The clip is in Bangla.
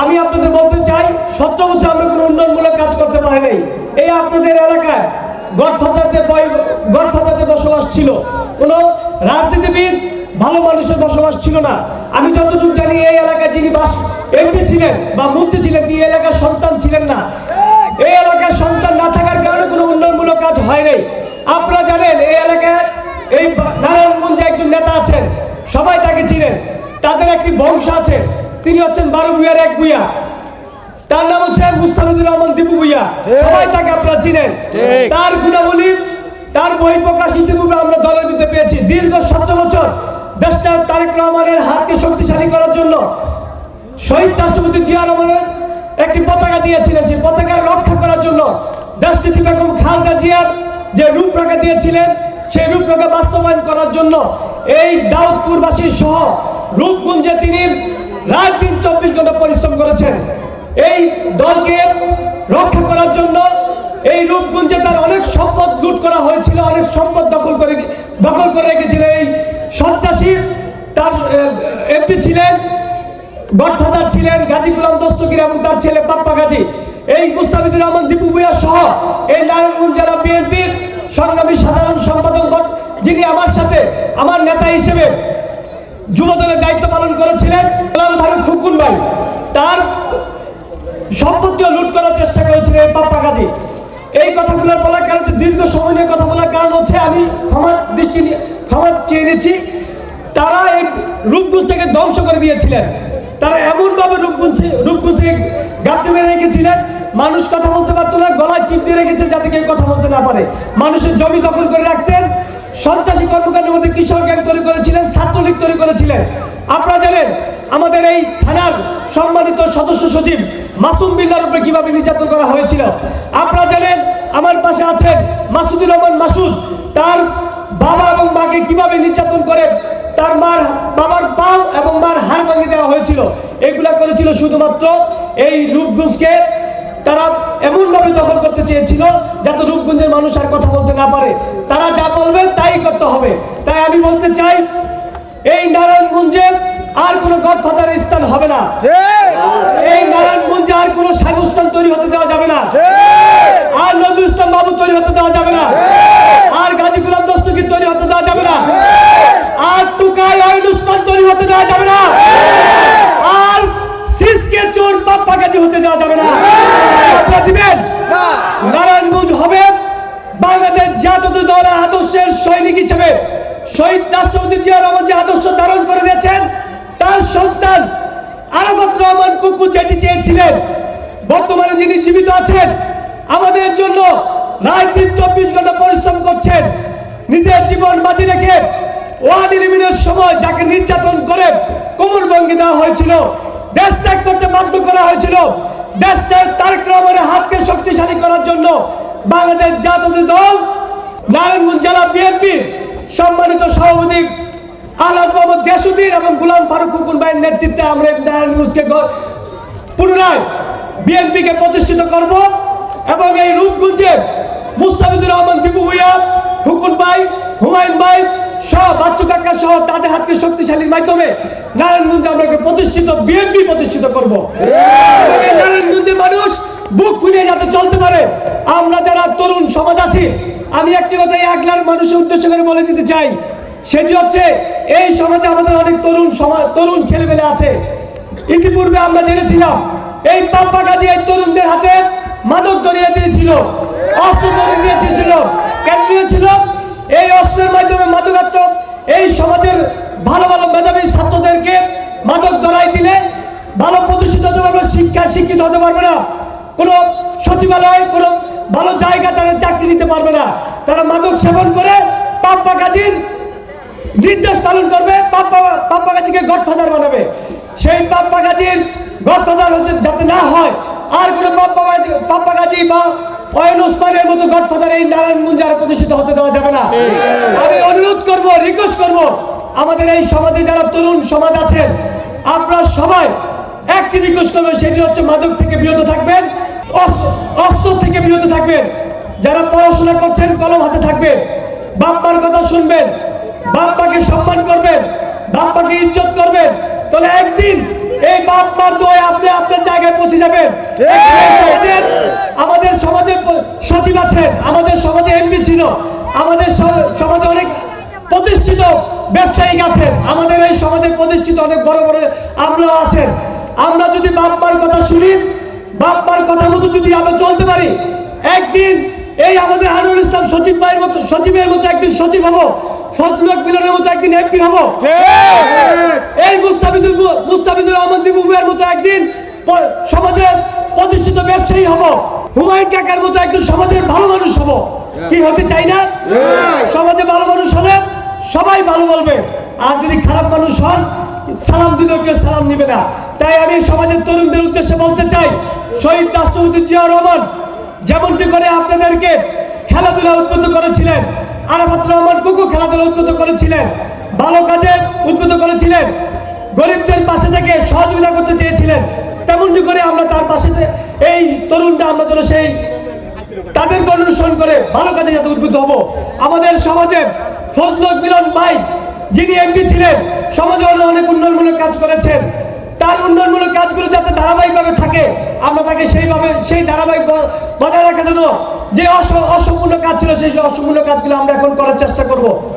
আমি আপনাদের বলতে চাই, সতেরো বছর আমরা কোনো উন্নয়নমূলক কাজ করতে পারি নাই। এই আপনাদের এলাকায় গডফাদারদের গডফাদারদের বসবাস ছিল। কোনো রাজনীতিবিদ ভালো মানুষের বসবাস ছিল না। আমি যতটুকু জানি, এই এলাকায় যিনি বাস এমপি ছিলেন বা মন্ত্রী ছিলেন তিনি এলাকার সন্তান ছিলেন না। এই এলাকার সন্তান না থাকার কারণে কোনো উন্নয়নমূলক কাজ হয় নাই। আপনারা জানেন, এই এলাকায় এই নারায়ণগঞ্জে একজন নেতা আছেন। সবাই তাকে চিনেন। তাদের একটি বংশ আছে। তিনি হচ্ছেন বারো ভুইয়ার এক ভুইয়া। তার নাম হচ্ছে মুস্তাফিজুর রহমান দীপু ভুইয়া। সবাই তাকে আপনারা চিনেন। তার গুণাবলী তার বই প্রকাশ ইতিপূর্বে আমরা দলের ভিতরে পেয়েছি। দীর্ঘ সতেরো বছর দেশটা তারেক রহমানের হাতকে শক্তিশালী করার জন্য শহীদ রাষ্ট্রপতি জিয়া রহমানের একটি পতাকা দিয়েছিলেন। সেই পতাকা রক্ষা করার জন্য দেশটিতে বেগম খালদা জিয়ার যে রূপরেখা দিয়েছিলেন সেই রূপরেখা বাস্তবায়ন করার জন্য এই দাউদপুরবাসীর সহ রূপগুঞ্জে তিনি রাত দিন চব্বিশ ঘণ্টা পরিশ্রম করেছেন। এই দলকে রক্ষা করার জন্য এই রূপগুঞ্জে তার অনেক সম্পদ লুট করা হয়েছিল, অনেক সম্পদ দখল করে দখল করে রেখেছিলেন এই সন্ত্রাসী। তার এমপি ছিলেন, গডফাদার ছিলেন, গাজী গুলাম দস্তগীর এবং তার ছেলে পাপ্পা গাজী। এই মুস্তাফিজুর রহমান, দীপু ভুইয়া সহ এই নারায়ণগঞ্জ জেলা বিএনপির সংগ্রামী সাধারণ সম্পাদক যিনি আমার সাথে, আমার নেতা হিসেবে যুবদলের দায়িত্ব পালন করেছিলেন গোলাম ফারুক খুকুন ভাই। তার সম্পত্তিও লুট করার চেষ্টা করেছিলেন পাপ্পা গাজী এই কথাগুলো বলার কারণ দীর্ঘ সময় নিয়ে কথা বলার কারণ হচ্ছে, আমি ক্ষমা দৃষ্টি ক্ষমা চেয়ে নিচ্ছি। তারা এই রূপগুঞ্জটাকে ধ্বংস করে দিয়েছিলেন। তারা এমনভাবে রূপগুঞ্জে রূপগুঞ্জে গাপটি মেরে রেখেছিলেন। মানুষ কথা বলতে পারতো না, গলায় চিপ দিয়ে রেখেছে যাতে কেউ কথা বলতে না পারে। মানুষের জমি দখল করে রাখতেন। সন্ত্রাসী কর্মকাণ্ডের মধ্যে কিশোর গ্যাং তৈরি করেছিলেন, ছাত্রলীগ তৈরি করেছিলেন। আপনারা জানেন, আমাদের এই থানার সম্মানিত সদস্য সচিব মাসুম বিল্লার উপরে কীভাবে নির্যাতন করা হয়েছিল। আপনারা জানেন, আমার পাশে আছেন মাসুদুর রহমান মাসুদ। তার বাবা এবং মাকে কীভাবে নির্যাতন করে তার মার, বাবার পাও এবং মার হাড় ভাঙিয়ে দেওয়া হয়েছিল। এগুলা করেছিল শুধুমাত্র এই রূপগুঞ্জকে তারা এমনভাবে দখল করতে চেয়েছিল যাতে রূপগঞ্জের মানুষ আর কথা বলতে না পারে। তারা যা বলবে তাই করতে হবে। তাই আমি বলতে চাই এই নারায়ণগঞ্জে আর কোনো গডফাদার স্থান হবে না। এই নারায়ণগঞ্জে আর কোনো সাগুস্থান তৈরি হতে দেওয়া যাবে না। আর নজরুল ইসলাম বাবু তৈরি হতে দেওয়া যাবে না। আর গাজী গুলাম দস্তগীর তৈরি হতে দেওয়া যাবে না। আর টুকাই অয়ন উসমান তৈরি হতে দেওয়া যাবে না। আর সিসকে চোর পাপ্পা গাজী হতে দেওয়া যাবে না আপনারা দিবেন নারায়ণগঞ্জ হবে বাংলাদেশ জাতীয় দল আদর্শের সৈনিক হিসেবে শহীদ রাষ্ট্রপতি জিয়া রহমান যে আদর্শ ধারণ করে দিয়েছেন। তার সন্তান আরাফাত রহমান কুকু যেটি চেয়েছিলেন, বর্তমানে যিনি জীবিত আছেন, আমাদের জন্য রাত দিন চব্বিশ ঘণ্টা পরিশ্রম করছেন। নিজের জীবন বাজি রেখে ওয়ান ইলেভেনের সময় যাকে নির্যাতন করে কোমর ভঙ্গি দেওয়া হয়েছিল, দেশ ত্যাগ করতে বাধ্য করা হয়েছিল, দেশ ত্যাগ তারেক রহমানের হাতকে শক্তিশালী করার জন্য বাংলাদেশ জাতীয় দল নারায়ণগঞ্জ জেলা বিএনপির সম্মানিত সভাপতি আলহাজ মোহাম্মদ গেসুদ্দিন এবং গুলাম ফারুক হুকুন ভাইয়ের নেতৃত্বে আমরা নারায়ণগঞ্জকে পুনরায় বিএনপিকে প্রতিষ্ঠিত করব এবং এই রূপগুঞ্জে মুস্তাফিজুর রহমান দীপু ভুইয়া খুকুন ভাই হুমায়ুন ভাই সহ বাচ্চু কাকা সহ তাদের হাতকে শক্তিশালীর মাধ্যমে নারায়ণগঞ্জে আমরা প্রতিষ্ঠিত বিএনপি প্রতিষ্ঠিত করব। নারায়ণগঞ্জের মানুষ বুক ফুলিয়ে যাতে চলতে পারে। আমরা যারা তরুণ সমাজ আছি, আমি একটি কথা একলার মানুষের উদ্দেশ্য করে বলে দিতে চাই। সেটি হচ্ছে, এই সমাজে আমাদের অনেক তরুণ সমাজ তরুণ ছেলেমেলে আছে। ইতিপূর্বে আমরা জেনেছিলাম, এই পাপ্পা কাজী এই তরুণদের হাতে মাদক ধরিয়ে দিয়েছিল, অস্ত্র ধরিয়ে দিয়েছিল কেন দিয়েছিল এই অস্ত্রের মাধ্যমে মাদকাত্ম এই সমাজের ভালো ভালো মেধাবী ছাত্রদেরকে মাদক ধরাই দিলে ভালো প্রতিষ্ঠিত হতে পারবে, শিক্ষা শিক্ষিত হতে পারবে না। কোনো সচিবালয়, কোনো ভালো জায়গা তারা চাকরি নিতে পারবে না। তারা মাদক সেবন করে পাপ্পা কাজীর নির্দেশ পালন করবে পাপ্পা পাপ্পা গাছিকে গডফাদার বানাবে। সেই পাপ্পা গাছির গডফাদার হচ্ছে যাতে না হয়, আর কোনো পাপ্পা পাপ্পা গাছি বা অয়ন ওসমানের মতো গডফাদার এই নারায়ণগঞ্জে আর প্রতিষ্ঠিত হতে দেওয়া যাবে না। আমি অনুরোধ করব রিকোয়েস্ট করব, আমাদের এই সমাজে যারা তরুণ সমাজ আছেন, আপনারা সবাই একটি রিকোয়েস্ট করবেন সেটি হচ্ছে মাদক থেকে বিরত থাকবেন অস্ত্র- থেকে বিরত থাকবেন। যারা পড়াশোনা করছেন কলম হাতে থাকবেন বাপ্পার কথা শুনবেন বাপ্পাকে সম্মান করবেন বাপ্পাকে ইজ্জত করবেন। তাহলে একদিন এই বাপ্পার দোয় আপনি আপনার জায়গা পৌঁছে যাবেন। আমাদের সমাজে সচিব আছেন আমাদের সমাজে এমপি ছিল আমাদের সমাজে অনেক প্রতিষ্ঠিত ব্যবসায়িক আছেন আমাদের এই সমাজে প্রতিষ্ঠিত অনেক বড় বড় আমলা আছেন। আমরা যদি বাপ মার কথা শুনি বাপ মার কথা মতো যদি আমরা চলতে পারি একদিন এই আমাদের আনুল ইসলাম সচিব ভাইয়ের মতো সচিবের মতো একদিন সচিব হব ফজলুল মিলনের মতো একদিন এমপি হব। এই মুস্তাফিজুর মুস্তাফিজুর রহমান দিবুয়ের মতো একদিন সমাজের প্রতিষ্ঠিত ব্যবসায়ী হব। হুমায়ুন কাকার মতো একজন সমাজের ভালো মানুষ হব। কি হতে চাই না? সমাজে ভালো মানুষ হলে সবাই ভালো বলবে। আর যদি খারাপ মানুষ হন, সালাম দিলেও কেউ সালাম নিবে না। তাই আমি সমাজের তরুণদের উদ্দেশ্যে বলতে চাই, শহীদ রাষ্ট্রপতি জিয়াউর রহমান যেমনটি করে আপনাদেরকে খেলাধুলা উদ্বুদ্ধ করেছিলেন আরাফাত রহমান কুকু খেলাধুলা উদ্বুদ্ধ করেছিলেন, ভালো কাজে উদ্বুদ্ধ করেছিলেন, গরিবদের পাশে থেকে সহযোগিতা করতে চেয়েছিলেন, তেমনটি করে আমরা তার পাশে এই তরুণটা আমরা যেন সেই তাদেরকে অনুসরণ করে ভালো কাজে যাতে উদ্বুদ্ধ হব। আমাদের সমাজে ফজলক মিলন ভাই যিনি এমপি ছিলেন, সমাজে অনেক উন্নয়নমূলক কাজ করেছেন। তার উন্নয়নমূলক কাজগুলো যাতে ধারাবাহিকভাবে থাকে, আমরা তাকে সেইভাবে, সেই ধারাবাহিক বজায় রাখার জন্য যে অস- অসম্পূর্ণ কাজ ছিল, সেই অসম্পূর্ণ কাজগুলো আমরা এখন করার চেষ্টা করব।